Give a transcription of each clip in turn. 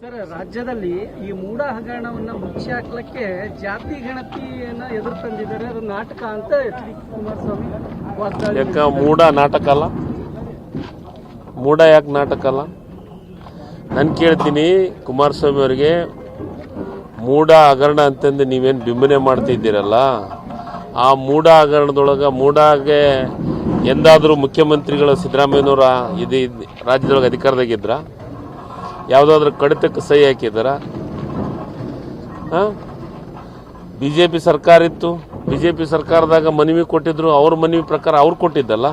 Sir, ರಾಜ್ಯದಲ್ಲಿ ಈ ಮೂಢ ಹಗರಣವನ್ನ ಮುಚ್ಚಿ ಜಾತಿ ಗಣತಿಯನ್ನ ಎದುರು ತಂದಿದ್ದಾರೆ. ಅದು ನಾಟಕ ಅಂತ ಎಚ್ ಡಿ ಕುಮಾರಸ್ವಾಮಿ ವಾಗ್ದಾಳಿ ಮೂಡ ನಾಟಕ ಅಲ್ಲ? ಮೂಡ ಯಾಕೆ ನಾಟಕ ಅಲ್ಲ? ನಾನು ಕೇಳ್ತೀನಿ ಕುಮಾರಸ್ವಾಮಿ ಅವರಿಗೆ ಮೂಡ ಹಗರಣ ಅಂತಂದು ನೀವೇನು ಬಿಂಬನೆ ಮಾಡ್ತಿದ್ದೀರಲ್ಲ? ಆ ಮೂಡ ಹಗರಣದೊಳಗೆ ಮೂಡಾಗೆ ಎಂದಾದರೂ ಮುಖ್ಯಮಂತ್ರಿಗಳು ಸಿದ್ದರಾಮಯ್ಯನವರ ಇದು ಇದು ರಾಜ್ಯದೊಳಗೆ ಅಧಿಕಾರದಾಗಿದ್ರ ಯಾವುದಾದ್ರೂ ಕಡಿತಕ್ಕೆ ಸಹಿ ಹಾಕಿದಾರ? ಬಿ ಜೆ ಪಿ ಸರ್ಕಾರ ಇತ್ತು. ಬಿ ಜೆ ಪಿ ಸರ್ಕಾರದಾಗ ಮನವಿ ಕೊಟ್ಟಿದ್ರು, ಅವ್ರ ಮನವಿ ಪ್ರಕಾರ ಅವ್ರು ಕೊಟ್ಟಿದ್ದಲ್ಲ?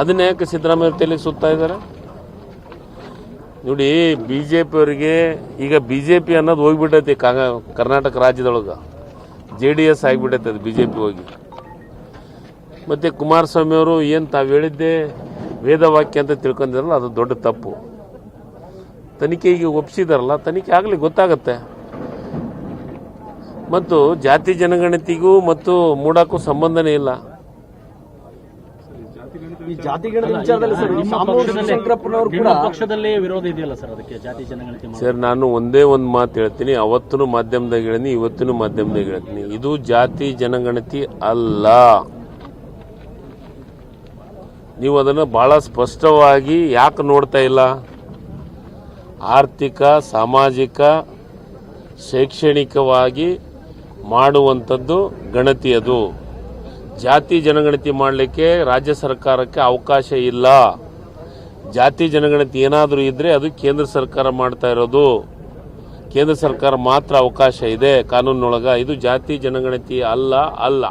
ಅದನ್ನ ಯಾಕೆ ಸಿದ್ದರಾಮಯ್ಯ ತಲೆಗೆ ಸುತ್ತಾ ಇದ್ದಾರೆ ನೋಡಿ ಬಿ ಜೆ ಅವರಿಗೆ ಈಗ ಬಿ ಜೆ ಪಿ ಅನ್ನೋದು ಹೋಗ್ಬಿಟ್ಟೈತಿ ಕರ್ನಾಟಕ ರಾಜ್ಯದೊಳಗೆ. ಜೆ ಡಿ ಎಸ್ ಆಗಿಬಿಟ್ಟೈತೆ ಅದು ಬಿ ಜೆ ಪಿ ಹೋಗಿ. ಮತ್ತು ಕುಮಾರಸ್ವಾಮಿ ಅವರು ಏನು ತಾವು ಹೇಳಿದ್ದೆ? ವೇದವಾಕ್ಯ ಅಂತ ತಿಳ್ಕೊಂಡಿರಲ್ಲ, ಅದು ದೊಡ್ಡ ತಪ್ಪು. ತನಿಖೆಗೆ ಒಪ್ಪಿಸಿದಾರಲ್ಲ ತನಿಖೆ ಆಗಲಿ ಗೊತ್ತಾಗತ್ತೆ. ಮತ್ತು ಜಾತಿ ಜನಗಣತಿಗೂ ಮತ್ತು ಮೂಡಕ್ಕೂ ಸಂಬಂಧನೇ ಇಲ್ಲ. ಈ ಜಾತಿ ಗಣತಿ ವಿಚಾರದಲ್ಲಿ ಸರ್ ಈ ಶಂಕರಪ್ಪನವರು ಕೂಡ ನಿಮ್ಮ ವಿರೋಧ ಇದೆಯಲ್ಲ ಸರ್ ಅದಕ್ಕೆ ಜಾತಿ ಜನಗಣತಿ ಸರ್ ನಾನು ಒಂದೇ ಒಂದು ಮಾತು ಹೇಳ್ತೀನಿ ಅವತ್ತೂ ಮಾಧ್ಯಮದಾಗ ಹೇಳಿನಿ ಇವತ್ತಿನ ಮಾಧ್ಯಮದಾಗ ಹೇಳ್ತೀನಿ ಇದು ಜಾತಿ ಜನಗಣತಿ ಅಲ್ಲ. ನೀವು ಅದನ್ನು ಬಹಳ ಸ್ಪಷ್ಟವಾಗಿ ಯಾಕೆ ನೋಡ್ತಾ ಇಲ್ಲ? ಆರ್ಥಿಕ, ಸಾಮಾಜಿಕ, ಶೈಕ್ಷಣಿಕವಾಗಿ ಮಾಡುವಂಥದ್ದು ಗಣತಿ ಅದು ಜಾತಿ ಜನಗಣತಿ ಮಾಡಲಿಕ್ಕೆ ರಾಜ್ಯ ಸರ್ಕಾರಕ್ಕೆ ಅವಕಾಶ ಇಲ್ಲ. ಜಾತಿ ಜನಗಣತಿ ಏನಾದರೂ ಇದ್ದರೆ ಅದು ಕೇಂದ್ರ ಸರ್ಕಾರ ಮಾಡ್ತಾ ಇರೋದು. ಕೇಂದ್ರ ಸರ್ಕಾರ ಮಾತ್ರ ಅವಕಾಶ ಇದೆ. ಕಾನೂನಿನೊಳಗೆ ಇದು ಜಾತಿ ಜನಗಣತಿ ಅಲ್ಲ ಅಲ್ಲ.